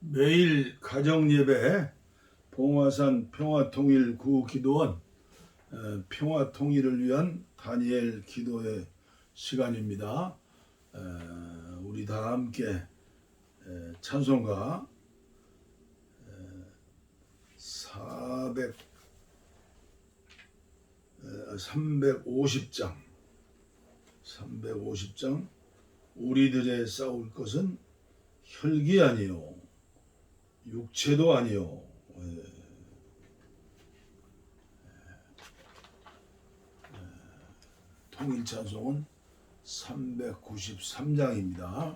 매일 가정예배 봉화산 평화통일구 기도원 어, 평화통일을 위한 다니엘 기도의 시간입니다. 어, 우리 다 함께 에, 찬송가 400 350장 350장 우리들의 싸울 것은 혈기 아니요 육체도 아니요 예. 예. 통일 찬송은 393장입니다.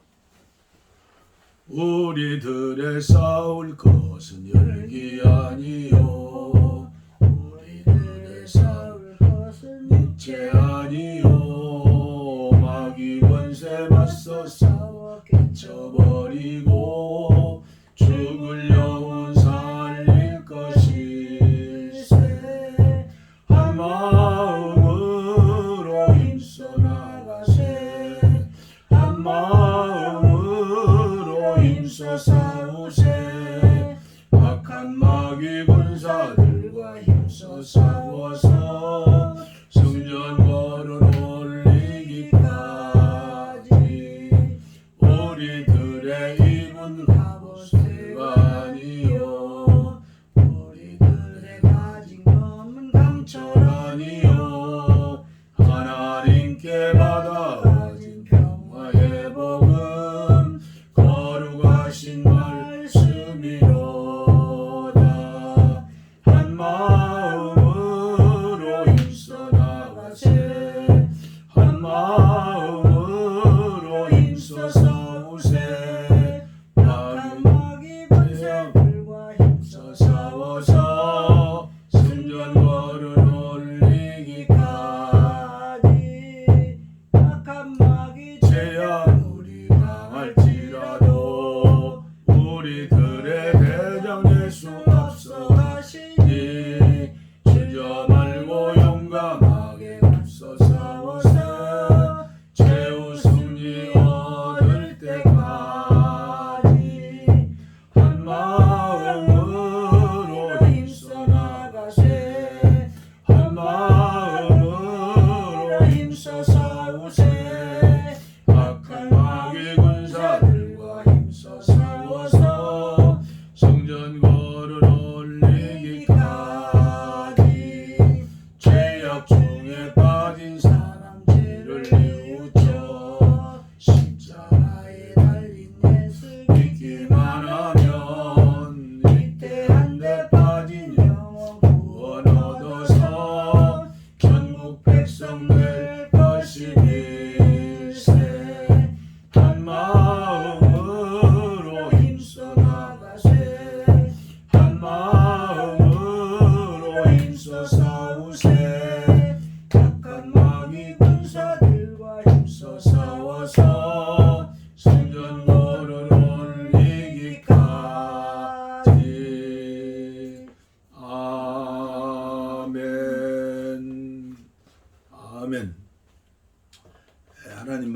우리들의 싸울 것은 혈기 아니요 우리들의 싸울 것은 육체 아니요 마귀 권세 맞서 싸워 깨쳐버리고 위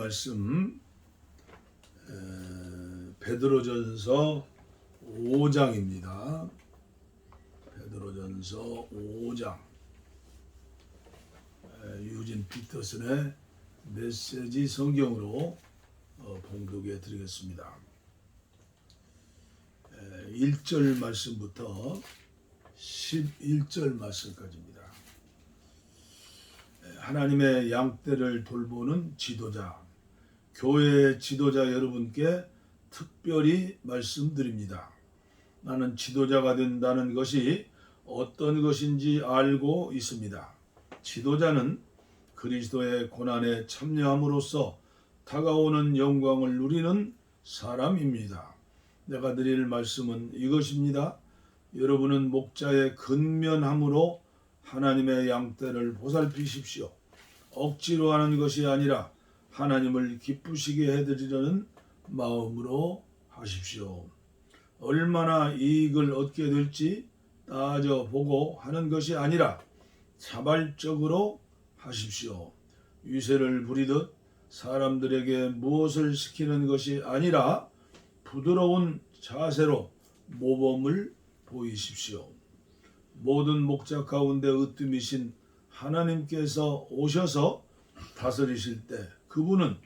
말씀 에, 베드로전서 5장입니다. 베드로전서 5장 에, 유진 피터슨의 메시지 성경으로 어, 봉독해 드리겠습니다. 에, 1절 말씀부터 11절 말씀까지입니다. 에, 하나님의 양떼를 돌보는 지도자, 교회 지도자 여러분께 특별히 말씀드립니다. 나는 지도자가 된다는 것이 어떤 것인지 알고 있습니다. 지도자는 그리스도의 고난에 참여함으로써 다가오는 영광을 누리는 사람입니다. 내가 드릴 말씀은 이것입니다. 여러분은 목자의 근면함으로 하나님의 양떼를 보살피십시오. 억지로 하는 것이 아니라 하나님을 기쁘시게 해드리려는 마음으로 하십시오. 얼마나 이익을 얻게 될지 따져보고 하는 것이 아니라 자발적으로 하십시오. 위세를 부리듯 사람들에게 무엇을 시키는 것이 아니라 부드러운 자세로 모범을 보이십시오. 모든 목자 가운데 으뜸이신 하나님께서 오셔서 다스리실 때 그분은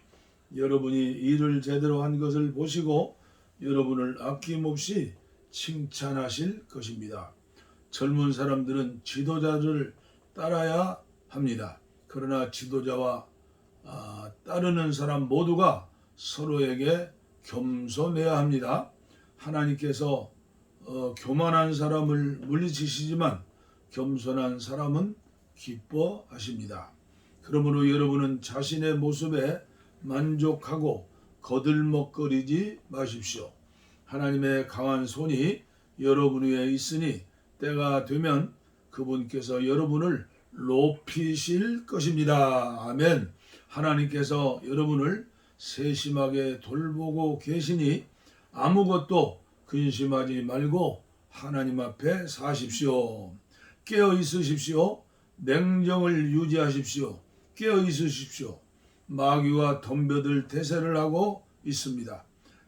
여러분이 일을 제대로 한 것을 보시고 여러분을 아낌없이 칭찬하실 것입니다. 젊은 사람들은 지도자를 따라야 합니다. 그러나 지도자와 아, 따르는 사람 모두가 서로에게 겸손해야 합니다. 하나님께서 어, 교만한 사람을 물리치시지만 겸손한 사람은 기뻐하십니다. 그러므로 여러분은 자신의 모습에 만족하고 거들먹거리지 마십시오. 하나님의 강한 손이 여러분 위에 있으니 때가 되면 그분께서 여러분을 높이실 것입니다. 아멘. 하나님께서 여러분을 세심하게 돌보고 계시니 아무것도 근심하지 말고 하나님 앞에 사십시오. 깨어 있으십시오. 냉정을 유지하십시오. 깨어 있으십시오. 마귀와 덤벼들 대세를 하고 있습니다.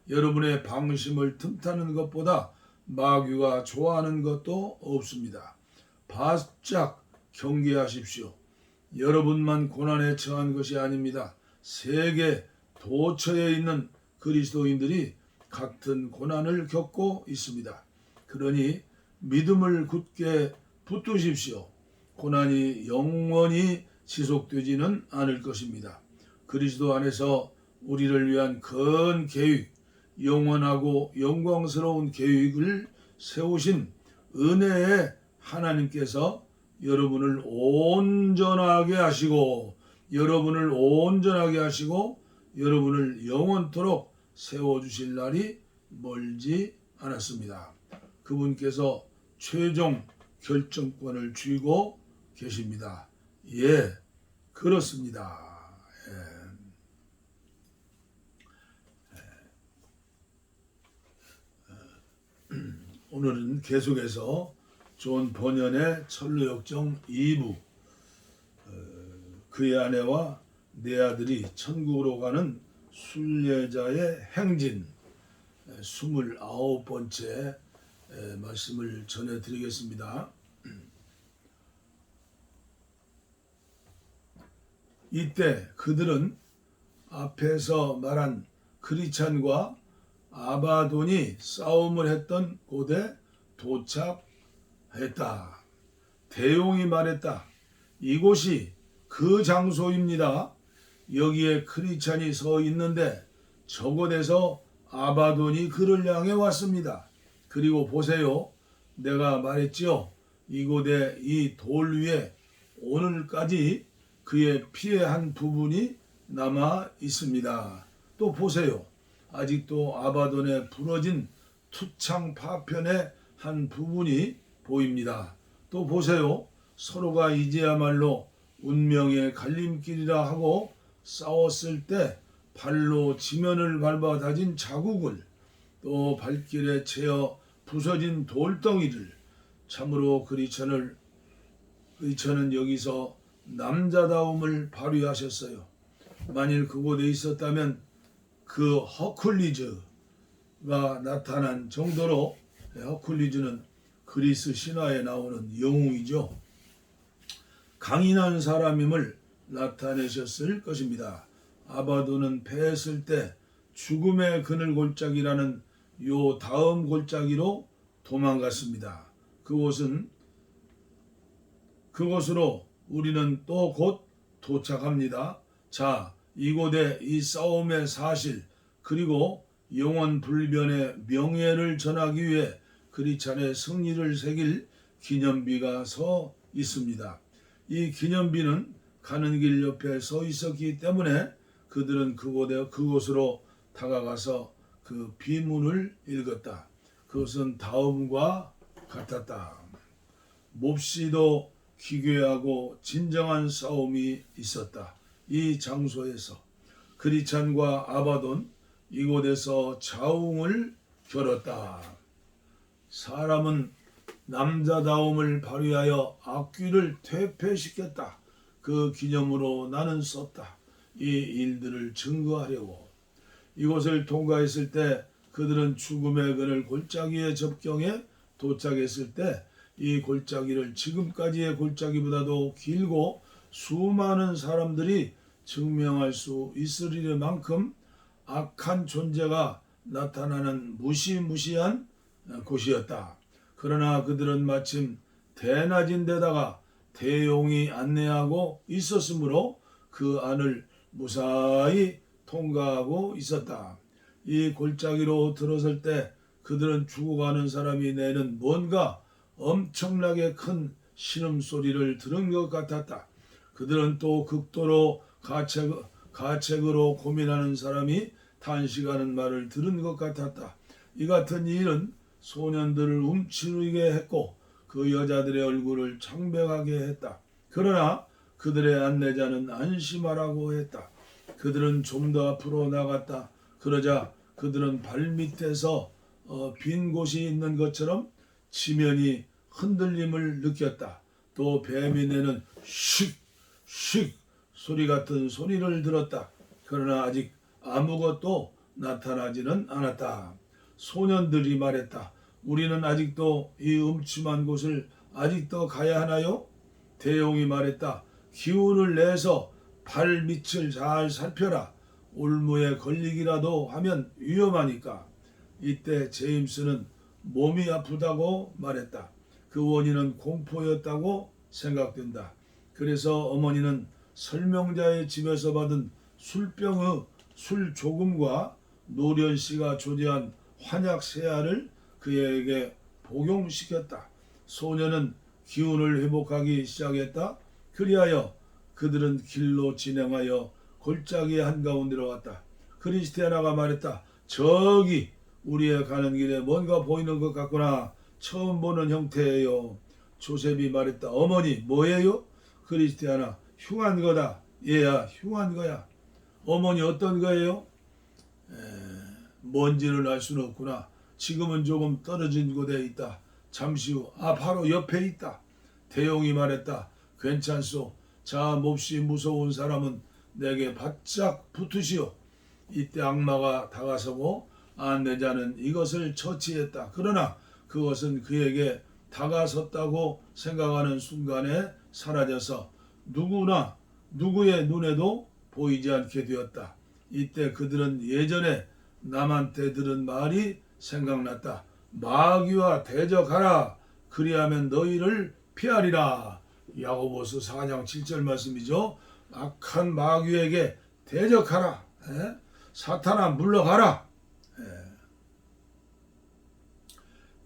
여러분의 방심을 틈타는 것보다 마귀가 좋아하는 것도 없습니다. 바짝 경계하십시오. 여러분만 고난에 처한 것이 아닙니다. 세계 도처에 있는 그리스도인들이 같은 고난을 겪고 있습니다. 그러니 믿음을 굳게 붙드십시오. 고난이 영원히 지속되지는 않을 것입니다. 그리스도 안에서 우리를 위한 큰 계획, 영원하고 영광스러운 계획을 세우신 은혜의 하나님께서 여러분을 온전하게 하시고 여러분을 온전하게 하시고 여러분을 영원토록 세워 주실 날이 멀지 않았습니다. 그분께서 최종 결정권을 쥐고 계십니다. 예, 그렇습니다. 예. 오늘은 계속해서 존 번연의 철로역정 2부 그의 아내와 네 아들이 천국으로 가는 순례자의 행진 29번째 말씀을 전해드리겠습니다. 이때 그들은 앞에서 말한 크리찬과 아바돈이 싸움을 했던 곳에 도착했다. 대용이 말했다. 이곳이 그 장소입니다. 여기에 크리찬이 서 있는데 저곳에서 아바돈이 그를 향해 왔습니다. 그리고 보세요. 내가 말했지요. 이곳에 이 돌 위에 오늘까지 그의 피의 한 부분이 남아 있습니다. 또 보세요. 아직도 아바돈에 부러진 투창 파편의 한 부분이 보입니다. 또 보세요. 서로가 이제야말로 운명의 갈림길이라 하고 싸웠을 때 발로 지면을 밟아 다진 자국을 또 발길에 채어 부서진 돌덩이를 참으로 그리천을 그리천은 여기서 남자다움을 발휘하셨어요. 만일 그곳에 있었다면 그 허클리즈가 나타난 정도로 허클리즈는 그리스 신화에 나오는 영웅이죠. 강인한 사람임을 나타내셨을 것입니다. 아바도는 패했을 때 죽음의 그늘 골짜기라는 요 다음 골짜기로 도망갔습니다. 그곳은 그곳으로 우리는 또 곧 도착합니다. 자, 이곳에 이 싸움의 사실 그리고 영원 불변의 명예를 전하기 위해 그리찬의 승리를 새길 기념비가 서 있습니다. 이 기념비는 가는 길 옆에 서 있었기 때문에 그들은 그곳에 그곳으로 다가가서 그 비문을 읽었다. 그것은 다음과 같았다. 몹시도 기괴하고 진정한 싸움이 있었다. 이 장소에서 그리찬과 아바돈 이곳에서 자웅을 겨뤘다. 사람은 남자다움을 발휘하여 악귀를 퇴폐시켰다. 그 기념으로 나는 썼다. 이 일들을 증거하려고 이곳을 통과했을 때 그들은 죽음의 그늘 골짜기의 접경에 도착했을 때 이 골짜기를 지금까지의 골짜기보다도 길고 수많은 사람들이 증명할 수 있을 만큼 악한 존재가 나타나는 무시무시한 곳이었다. 그러나 그들은 마침 대낮인 데다가 대용이 안내하고 있었으므로 그 안을 무사히 통과하고 있었다. 이 골짜기로 들어설 때 그들은 죽어가는 사람이 내는 뭔가 엄청나게 큰 신음소리를 들은 것 같았다. 그들은 또 극도로 가책, 가책으로 고민하는 사람이 탄식하는 말을 들은 것 같았다. 이 같은 일은 소년들을 움츠리게 했고 그 여자들의 얼굴을 창백하게 했다. 그러나 그들의 안내자는 안심하라고 했다. 그들은 좀 더 앞으로 나갔다. 그러자 그들은 발밑에서 어, 빈 곳이 있는 것처럼 지면이 흔들림을 느꼈다. 또 뱀이 내는 슉 슉 소리 같은 소리를 들었다. 그러나 아직 아무것도 나타나지는 않았다. 소년들이 말했다. 우리는 아직도 이 음침한 곳을 아직도 가야 하나요? 대용이 말했다. 기운을 내서 발 밑을 잘 살펴라. 올무에 걸리기라도 하면 위험하니까. 이때 제임스는 몸이 아프다고 말했다. 그 원인은 공포였다고 생각된다. 그래서 어머니는 설명자의 집에서 받은 술병의 술 조금과 노련 씨가 조제한 환약 세알을 그에게 복용시켰다. 소녀는 기운을 회복하기 시작했다. 그리하여 그들은 길로 진행하여 골짜기 한가운데로 왔다. 크리스티아나가 말했다. 저기 우리의 가는 길에 뭔가 보이는 것 같구나. 처음 보는 형태예요. 조셉이 말했다. 어머니 뭐예요? 크리스티아나 흉한 거다. 얘야 흉한 거야. 어머니 어떤 거예요? 에, 뭔지를 알 수는 없구나. 지금은 조금 떨어진 곳에 있다. 잠시 후, 아, 바로 옆에 있다. 대용이 말했다. 괜찮소. 자, 몹시 무서운 사람은 내게 바짝 붙으시오. 이때 악마가 다가서고 안내 자는 이것을 처치했다. 그러나 그것은 그에게 다가섰다고 생각하는 순간에 사라져서 누구나 누구의 눈에도 보이지 않게 되었다. 이때 그들은 예전에 남한테 들은 말이 생각났다. 마귀와 대적하라. 그리하면 너희를 피하리라. 야고보서 4장 7절 말씀이죠. 악한 마귀에게 대적하라. 에? 사탄아 물러가라. 에.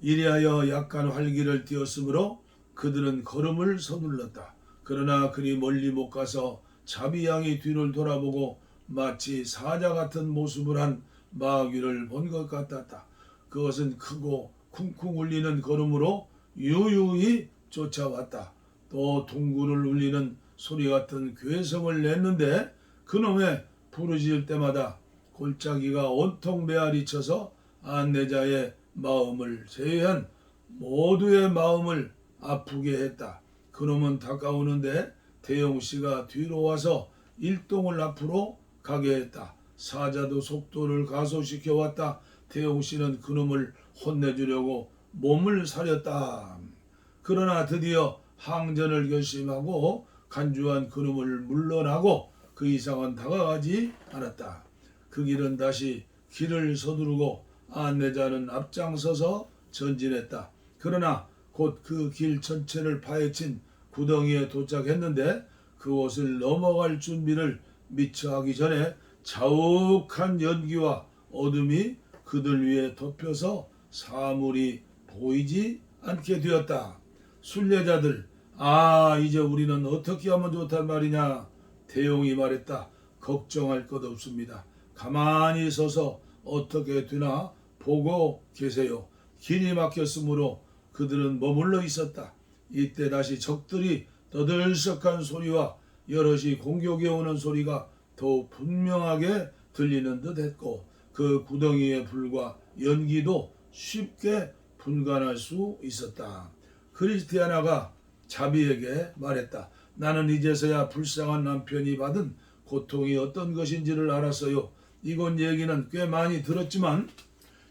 이리하여 약간 활기를 띄었으므로 그들은 걸음을 서둘렀다. 그러나 그리 멀리 못 가서 자비양이 뒤를 돌아보고 마치 사자 같은 모습을 한 마귀를 본 것 같았다. 그것은 크고 쿵쿵 울리는 걸음으로 유유히 쫓아왔다. 또 둥구를 울리는 소리 같은 괴성을 냈는데 그놈의 부르짖을 때마다 골짜기가 온통 메아리 쳐서 안내자의 마음을 제외한 모두의 마음을 아프게 했다. 그놈은 다가오는데 대영 씨가 뒤로 와서 일동을 앞으로 가게 했다. 사자도 속도를 가소시켜 왔다. 대용 씨는 그놈을 혼내주려고 몸을 사렸다. 그러나 드디어 항전을 결심하고 간주한 그놈을 물러나고 그 이상은 다가가지 않았다. 그 길은 다시 길을 서두르고 안내자는 앞장서서 전진했다. 그러나 곧 그 길 전체를 파헤친 구덩이에 도착했는데 그곳을 넘어갈 준비를 미처 하기 전에 자욱한 연기와 어둠이 그들 위에 덮여서 사물이 보이지 않게 되었다. 순례자들, 아, 이제 우리는 어떻게 하면 좋단 말이냐? 대용이 말했다. 걱정할 것 없습니다. 가만히 서서 어떻게 되나 보고 계세요. 길이 막혔으므로 그들은 머물러 있었다. 이때 다시 적들이 떠들썩한 소리와 여럿이 공격해 오는 소리가 더욱 분명하게 들리는 듯 했고 그 구덩이의 불과 연기도 쉽게 분간할 수 있었다. 크리스티아나가 자비에게 말했다. 나는 이제서야 불쌍한 남편이 받은 고통이 어떤 것인지를 알았어요. 이곳 얘기는 꽤 많이 들었지만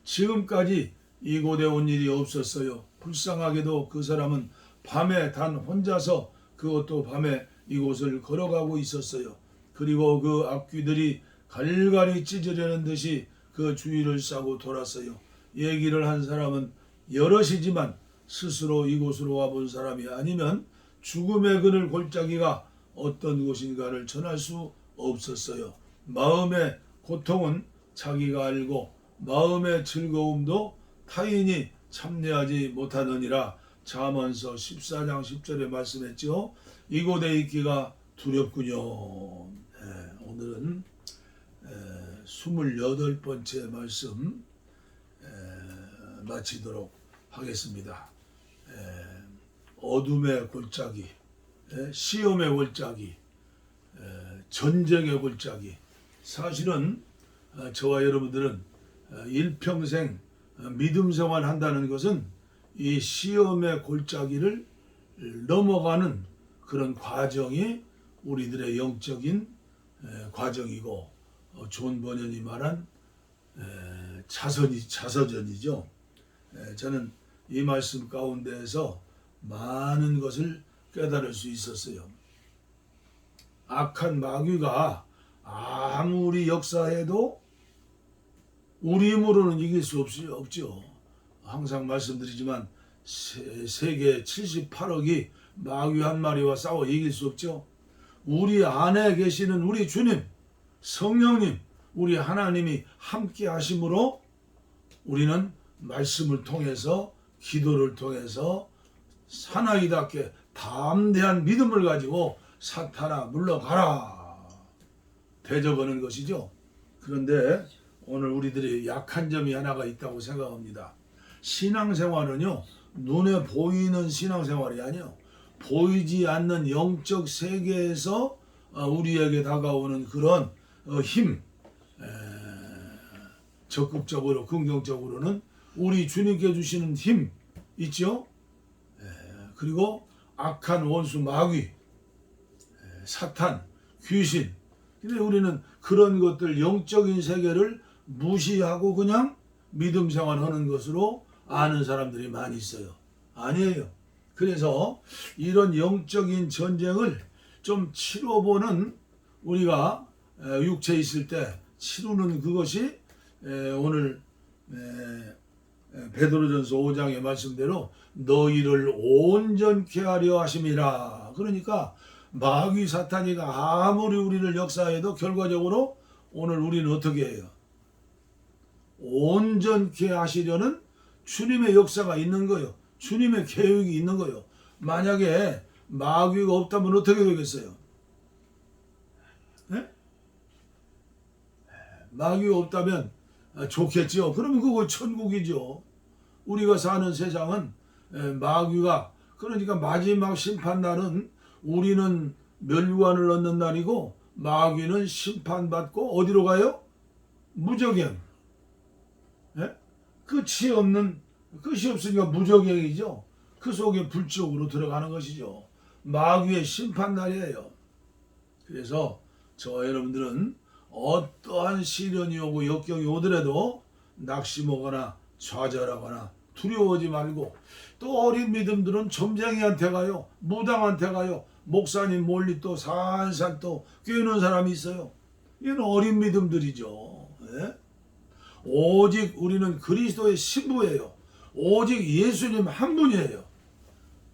지금까지 이곳에 온 일이 없었어요. 불쌍하게도 그 사람은 밤에 단 혼자서 그것도 밤에 이곳을 걸어가고 있었어요. 그리고 그 악귀들이 갈갈이 찢으려는 듯이 그 주위를 싸고 돌았어요. 얘기를 한 사람은 여럿이지만 스스로 이곳으로 와본 사람이 아니면 죽음의 그늘 골짜기가 어떤 곳인가를 전할 수 없었어요. 마음의 고통은 자기가 알고 마음의 즐거움도 타인이 참여하지 못하느니라 잠언서 14장 10절에 말씀했죠. 이곳에 있기가 두렵군요. 예, 오늘은 에, 28번째 말씀 에, 마치도록 하겠습니다. 에, 어둠의 골짜기, 에, 시험의 골짜기, 에, 전쟁의 골짜기. 사실은 어, 저와 여러분들은 어, 일평생 어, 믿음 생활 한다는 것은 이 시험의 골짜기를 넘어가는 그런 과정이 우리들의 영적인 에, 과정이고 어, 존 번연이 말한 에, 자선이 자서전이죠. 에, 저는 이 말씀 가운데에서 많은 것을 깨달을 수 있었어요. 악한 마귀가 아무리 역사해도 우리 힘으로는 이길 수 없, 없죠. 항상 말씀드리지만 세, 세계 78억이 마귀 한 마리와 싸워 이길 수 없죠. 우리 안에 계시는 우리 주님, 성령님, 우리 하나님이 함께 하심으로 우리는 말씀을 통해서 기도를 통해서 사나이답게 담대한 믿음을 가지고 사탄아 물러가라 대적하는 것이죠. 그런데 오늘 우리들이 약한 점이 하나가 있다고 생각합니다. 신앙생활은요 눈에 보이는 신앙생활이 아니요 보이지 않는 영적 세계에서 어, 우리에게 다가오는 그런 어, 힘 에, 적극적으로 긍정적으로는 우리 주님께 주시는 힘 있죠. 에, 그리고 악한 원수 마귀, 에, 사탄, 귀신. 근데 우리는 그런 것들 영적인 세계를 무시하고 그냥 믿음 생활하는 것으로 아는 사람들이 많이 있어요. 아니에요. 그래서 이런 영적인 전쟁을 좀 치러보는 우리가 에, 육체에 있을 때 치르는 그것이 에, 오늘 베드로전서 5장의 말씀대로 너희를 온전케 하려 하심이라. 그러니까 마귀 사탄이가 아무리 우리를 역사해도 결과적으로 오늘 우리는 어떻게 해요? 온전케 하시려는 주님의 역사가 있는 거요. 주님의 계획이 있는 거요. 만약에 마귀가 없다면 어떻게 되겠어요? 네? 마귀가 없다면 아, 좋겠죠. 그러면 그거 천국이죠. 우리가 사는 세상은 에, 마귀가 그러니까 마지막 심판 날은 우리는 멸관을 얻는 날이고 마귀는 심판받고 어디로 가요? 무적행. 예? 끝이 없는 끝이 없으니까 무적행이죠. 그 속에 불지옥으로 들어가는 것이죠. 마귀의 심판 날이에요. 그래서 저 여러분들은 어떠한 시련이 오고 역경이 오더라도 낙심하거나 좌절하거나 두려워하지 말고 또 어린 믿음들은 점쟁이한테 가요. 무당한테 가요. 목사님 멀리 또 살살 또 꿰는 사람이 있어요. 이는 어린 믿음들이죠. 예? 오직 우리는 그리스도의 신부예요. 오직 예수님 한 분이에요.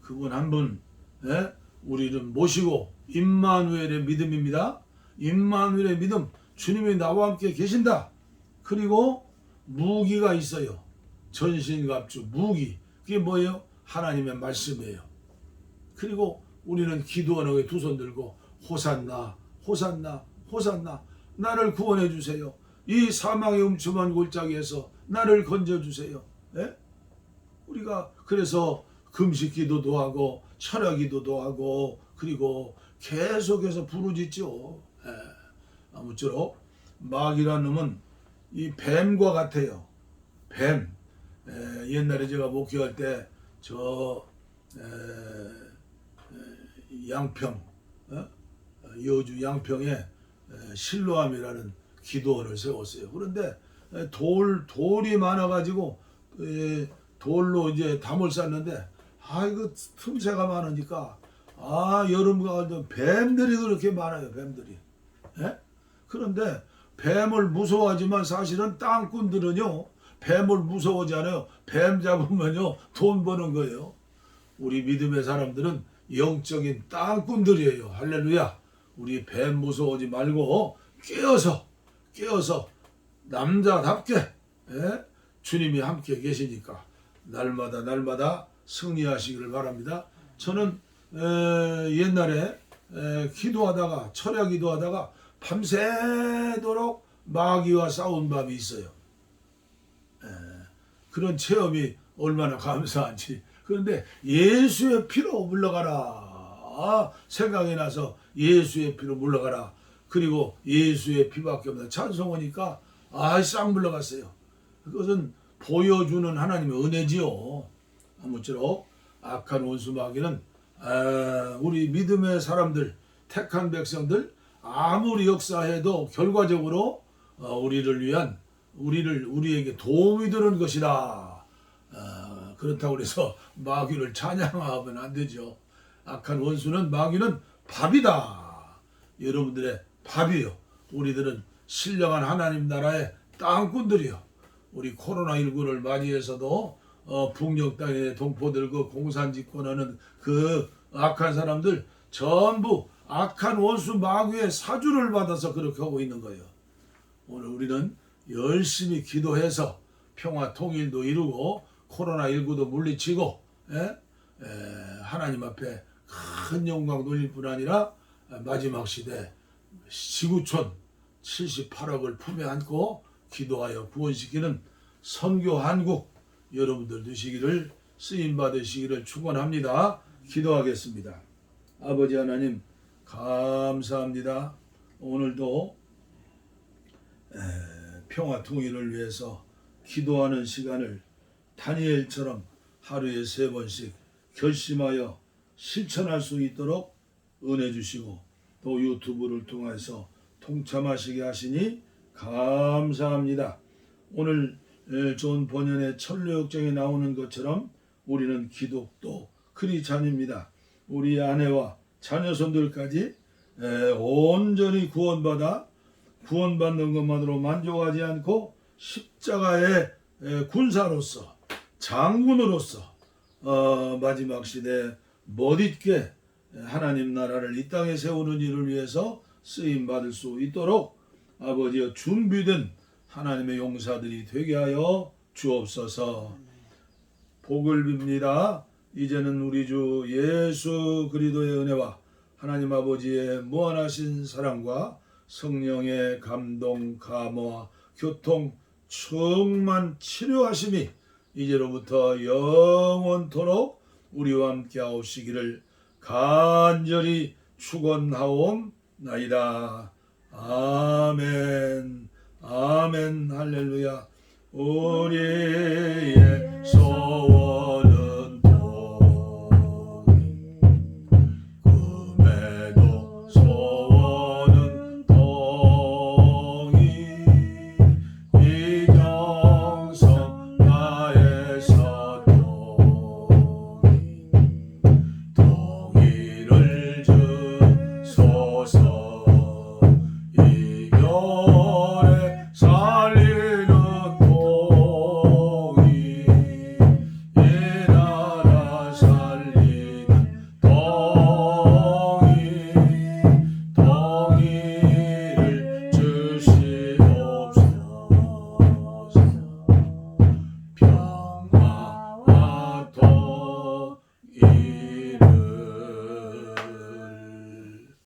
그분 한 분, 예? 우리를 모시고 임마누엘의 믿음입니다. 임마누엘의 믿음, 주님이 나와 함께 계신다. 그리고 무기가 있어요. 전신갑주 무기. 그게 뭐예요? 하나님의 말씀이에요. 그리고 우리는 기도하는 거에 두손 들고 호산나, 호산나, 호산나. 나를 구원해 주세요. 이 사망의 음침한 골짜기에서 나를 건져 주세요. 예? 우리가 그래서 금식 기도도 하고 철야 기도도 하고 그리고 계속해서 부르짖죠. 예. 아무쪼록 마귀라는 놈은 이 뱀과 같아요. 뱀. 에, 옛날에 제가 목회할 때저 양평 어? 여주 양평에 에, 실로암이라는 기도원을 세웠어요. 그런데 에, 돌 돌이 많아가지고 에, 돌로 이제 담을 쌌는데 아 이거 틈새가 많으니까 아 여름 가을도 뱀들이 그렇게 많아요 뱀들이. 예? 그런데 뱀을 무서워하지만 사실은 땅꾼들은요 뱀을 무서워하지 않아요. 뱀 잡으면요 돈 버는 거예요. 우리 믿음의 사람들은 영적인 땅꾼들이에요. 할렐루야. 우리 뱀 무서워하지 말고 깨어서 깨어서 남자답게 예? 주님이 함께 계시니까 날마다 날마다 승리하시기를 바랍니다. 저는 에, 옛날에 에, 기도하다가 철야 기도하다가 밤새도록 마귀와 싸운 밤이 있어요. 에, 그런 체험이 얼마나 감사한지. 그런데 예수의 피로 물러가라. 아, 생각이 나서 예수의 피로 물러가라. 그리고 예수의 피밖에 없는 찬송하니까 아싹 물러갔어요. 그것은 보여주는 하나님의 은혜지요. 아무쪼록 악한 원수 마귀는 아, 우리 믿음의 사람들, 택한 백성들 아무리 역사해도 결과적으로 어, 우리를 위한 우리를 우리에게 도움이 되는 것이다. 아, 그렇다고 해서 마귀를 찬양하면 안 되죠. 악한 원수는 마귀는 밥이다. 여러분들의 밥이요. 우리들은 신령한 하나님 나라의 땅꾼들이요. 우리 코로나19를 맞이해서도 어, 북녘 땅에 동포들 그 공산 집권하는 그 악한 사람들 전부 악한 원수 마귀의 사주를 받아서 그렇게 하고 있는 거예요. 오늘 우리는 열심히 기도해서 평화 통일도 이루고 코로나19도 물리치고 예? 에, 하나님 앞에 큰 영광 돌릴 뿐 아니라 마지막 시대 지구촌 78억을 품에 안고 기도하여 구원시키는 선교 한국 여러분들 되시기를 쓰임 받으시기를 축원합니다. 기도하겠습니다. 아버지 하나님 감사합니다. 오늘도 에, 평화 통일을 위해서 기도하는 시간을 다니엘처럼 하루에 세 번씩 결심하여 실천할 수 있도록 은혜 주시고 또 유튜브를 통해서 통참하시게 하시니 감사합니다. 오늘 에, 존 번연의 천류역정에 나오는 것처럼 우리는 기독도 크리찬입니다. 우리 아내와 자녀손들까지 에, 온전히 구원받아 구원받는 것만으로 만족하지 않고 십자가의 에, 군사로서 장군으로서 어, 마지막 시대 멋있게 하나님 나라를 이 땅에 세우는 일을 위해서 쓰임 받을 수 있도록 아버지여 준비된 하나님의 용사들이 되게 하여 주옵소서. 복을 빕니다. 이제는 우리 주 예수 그리스도의 은혜와 하나님 아버지의 무한하신 사랑과 성령의 감동, 감화, 교통, 충만 치료하심이 이제로부터 영원토록 우리와 함께 하옵시기를 간절히 축원하옵나이다. 아멘. 아멘. 할렐루야. 우리의 손